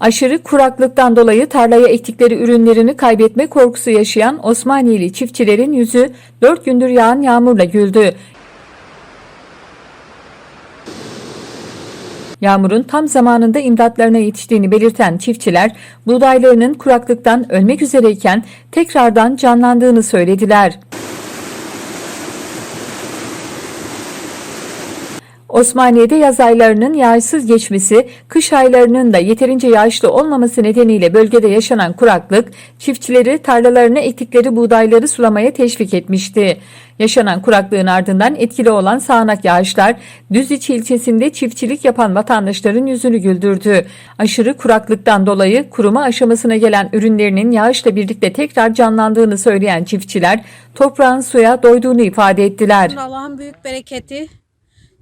Aşırı kuraklıktan dolayı tarlaya ektikleri ürünlerini kaybetme korkusu yaşayan Osmaniyeli çiftçilerin yüzü 4 gündür yağan yağmurla güldü. Yağmurun tam zamanında imdatlarına yetiştiğini belirten çiftçiler, buğdaylarının kuraklıktan ölmek üzereyken tekrardan canlandığını söylediler. Osmaniye'de yaz aylarının yağışsız geçmesi, kış aylarının da yeterince yağışlı olmaması nedeniyle bölgede yaşanan kuraklık, çiftçileri tarlalarına ektikleri buğdayları sulamaya teşvik etmişti. Yaşanan kuraklığın ardından etkili olan sağanak yağışlar, Düzce ilçesinde çiftçilik yapan vatandaşların yüzünü güldürdü. Aşırı kuraklıktan dolayı kuruma aşamasına gelen ürünlerinin yağışla birlikte tekrar canlandığını söyleyen çiftçiler, toprağın suya doyduğunu ifade ettiler. Allah'ın büyük bereketi.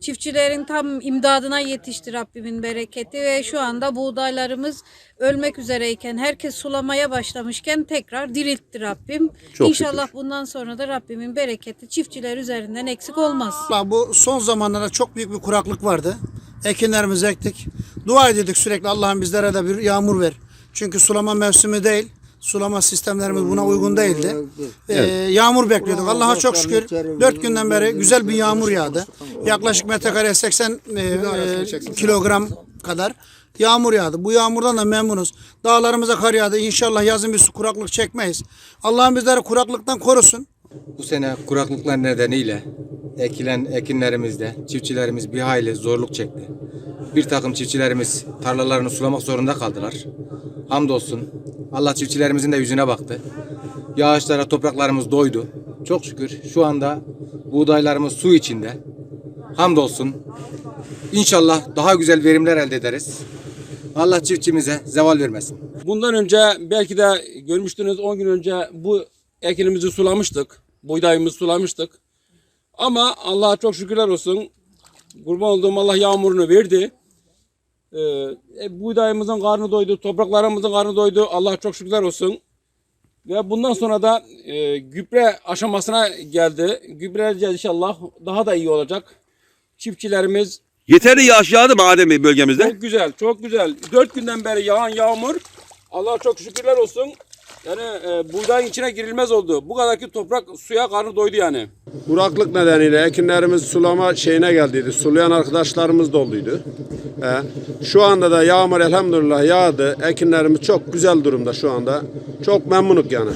Çiftçilerin tam imdadına yetişti Rabbimin bereketi ve şu anda buğdaylarımız ölmek üzereyken herkes sulamaya başlamışken tekrar diriltti Rabbim. Çok İnşallah bundan sonra da Rabbimin bereketi çiftçiler üzerinden eksik olmaz. Bu son zamanlarda çok büyük bir kuraklık vardı. Ekinlerimizi ektik. Dua ediyorduk sürekli Allah'ım bizlere de bir yağmur ver. Çünkü sulama mevsimi değil. Sulama sistemlerimiz buna uygun değildi. Ee, yağmur bekliyorduk. Allah'a çok şükür 4 günden beri güzel bir yağmur yağdı. Yaklaşık metrekareye 80 e, e, kilogram kadar yağmur yağdı. Bu yağmurdan da memnunuz. Dağlarımıza kar yağdı. İnşallah yazın bir su kuraklık çekmeyiz. Allah'ım bizleri kuraklıktan korusun. Bu sene kuraklıklar nedeniyle ekilen ekinlerimizde çiftçilerimiz bir hayli zorluk çekti. Bir takım çiftçilerimiz tarlalarını sulamak zorunda kaldılar. Hamdolsun Allah çiftçilerimizin de yüzüne baktı. Yağışlara topraklarımız doydu. Çok şükür şu anda buğdaylarımız su içinde. Hamdolsun. İnşallah daha güzel verimler elde ederiz. Allah çiftçimize zeval vermesin. Bundan önce belki de görmüştünüz 10 gün önce bu ekinimizi sulamıştık. Buğdayımızı sulamıştık. Ama Allah'a çok şükürler olsun. Kurban olduğum Allah yağmurunu verdi. Ee, e, buğdayımızın karnı doydu, topraklarımızın karnı doydu. Allah'a çok şükürler olsun. Ve bundan sonra da e, gübre aşamasına geldi. Gübre inşallah daha da iyi olacak. Çiftçilerimiz Yeterli yağış yağdı mı Adem bölgemizde? çok güzel, çok güzel. Dört günden beri yağan yağmur. Allah çok şükürler olsun. Yani e, buğdayın içine girilmez oldu. Bu kadarki toprak suya karnı doydu yani. Kuraklık nedeniyle ekinlerimiz sulama şeyine geldiydi. Sulayan arkadaşlarımız dolduydu. He. Şu anda da yağmur elhamdülillah yağdı. Ekinlerimiz çok güzel durumda şu anda. Çok memnunuk yani.